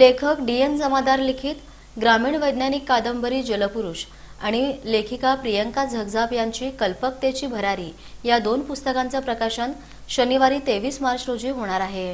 लेखक D N जमादार लिखित ग्रामीण वैज्ञानिक कादंबरी जलपुरुष आणि लेखिका प्रियंका झगझाप यांची कल्पकतेची भरारी या दोन पुस्तकांचं प्रकाशन शनिवारी तेवीस मार्च रोजी होणार आहे.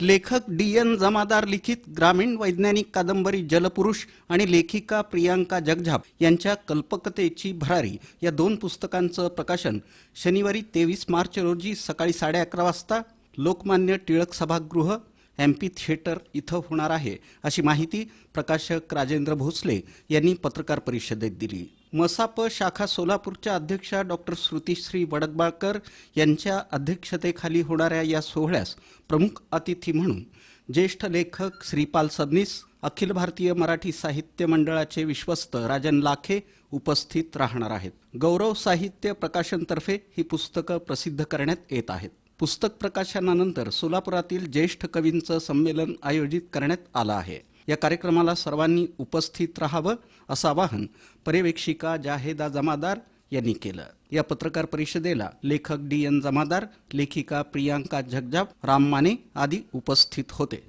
लेखक डी एन जमादार लिखित ग्रामीण वैज्ञानिक कादंबरी जलपुरुष आणि लेखिका प्रियांका जगझाप यांच्या कल्पकतेची भरारी या दोन पुस्तकांचं प्रकाशन शनिवारी तेवीस मार्च रोजी सकाळी साडे अकरा वाजता लोकमान्य टिळक सभागृह एम्पी थिएटर इथं होणार आहे अशी माहिती प्रकाशक राजेंद्र भोसले यांनी पत्रकार परिषदेत दिली. मसाप शाखा सोलापूरच्या अध्यक्षा डॉक्टर श्रुतीश्री वडकबाळकर यांच्या अध्यक्षतेखाली होणाऱ्या या सोहळ्यास प्रमुख अतिथी म्हणून ज्येष्ठ लेखक श्रीपाल सबनीस अखिल भारतीय मराठी साहित्य मंडळाचे विश्वस्त राजन लाखे उपस्थित राहणार आहेत. गौरव साहित्य प्रकाशनतर्फे ही पुस्तकं प्रसिद्ध करण्यात येत आहेत. पुस्तक प्रकाशनानंतर सोलापुरातील ज्येष्ठ कवींचं संमेलन आयोजित करण्यात आलं आहे. या कार्यक्रमाला सर्वांनी उपस्थित राहावं असं आवाहन पर्यवेक्षिका जाहेदा जमादार यांनी केलं. या पत्रकार परिषदेला लेखक डी एन जमादार लेखिका प्रियांका झगजाप राम माने आदी उपस्थित होते.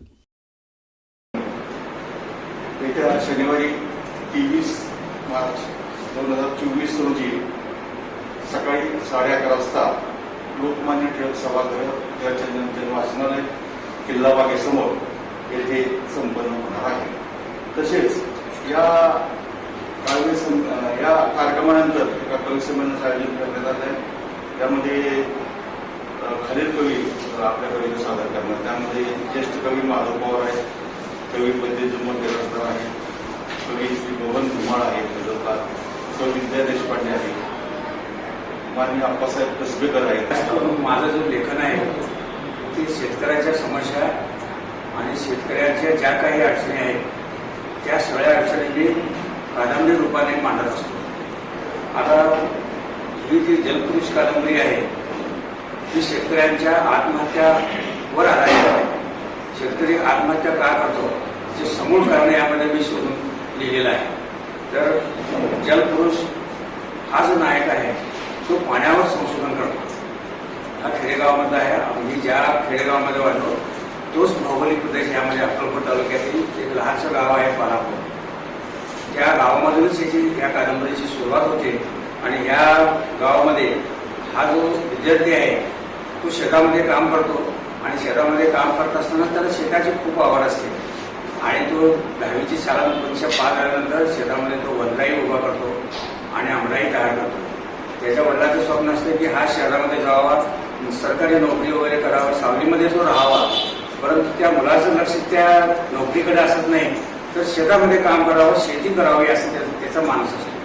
येत्या शनिवारी तेवीस मार्च दोन हजार चोवीस रोजी सकाळी साडे अकरा वाजता लोकमान्य टिळक सभागृह जयचंद्रन वाचनालय किल्ला बागेसमोर येथे संपन्न होणार आहे. तसेच या काव्य सं या कार्यक्रमानंतर एका कवी संमेलनाचं आयोजन करण्यात आलं आहे. त्यामध्ये खालील कवी आपल्या कवीला सादर करणार. त्यामध्ये ज्येष्ठ कवी माधव पवार आहेत. कवी पंडित जुम्मन देरसकर आहे कवी श्री मोहन धुमाळ आहे नजरकार विद्या देशपांडे आहेत. माननीय अप्पासाहेब कसबेकर आहेत. माझं जो लेखन आहे ते शेतकऱ्याच्या समस्या आणि शेतकऱ्यांच्या ज्या काही अडचणी आहेत त्या सगळ्या अडचणी मी कादंबरी रूपाने मांडत असतो. आता ही जी जलपुरुष कादंबरी आहे ती शेतकऱ्यांच्या आत्महत्यावर आधारित आहे. शेतकरी आत्महत्या का करतो ते समूळ कारण यामध्ये मी शोधून लिहिलेलं आहे. तर जलपुरुष हा जो नायक आहे. तो पाण्यावर संशोधन करतो. हा खेडेगावामधला आहे. आम्ही ज्या खेडेगावामध्ये वाढलो तोच भौगोलिक प्रदेश यामध्ये अक्कलकोट तालुक्यातील. एक लहानसं गाव आहे बालापूर. त्या गावामधूनच याची या कादंबरीची सुरुवात होते. आणि या गावामध्ये हा जो विद्यार्थी आहे तो शेतामध्ये काम करतो. आणि शेतामध्ये काम करत असताना त्याला शेताची खूप आवड असते. आणि तो दहावीची शाळा परीक्षा पार झाल्यानंतर शेतामध्ये तो वनराई उभा करतो आणि आमराई तयार करतो. त्याच्या वडिलांचं स्वप्न असतं की हा शहरामध्ये जावा सरकारी नोकरी वगैरे करावा सावलीमध्ये तो राहावा. परंतु त्या मुलाचं लक्ष त्या नोकरीकडे असत नाही. तर शेतामध्ये काम करावं शेती करावी असं त्याचा त्याचा मानस असतो.